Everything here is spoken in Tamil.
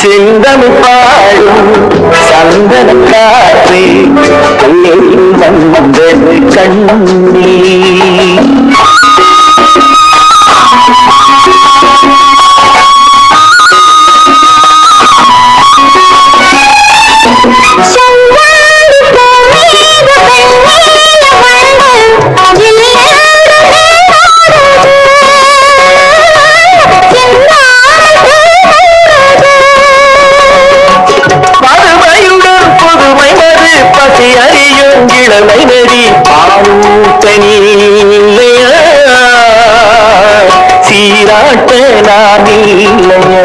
சந்தனம் பாடும் சந்தன காற்று கண்ணில் வந்தது கண்ணீர். பதுமையுடன் பசி அறியும் இளமை நெறி பாலூத்தனி சீராட்ட நான் இல்லையா?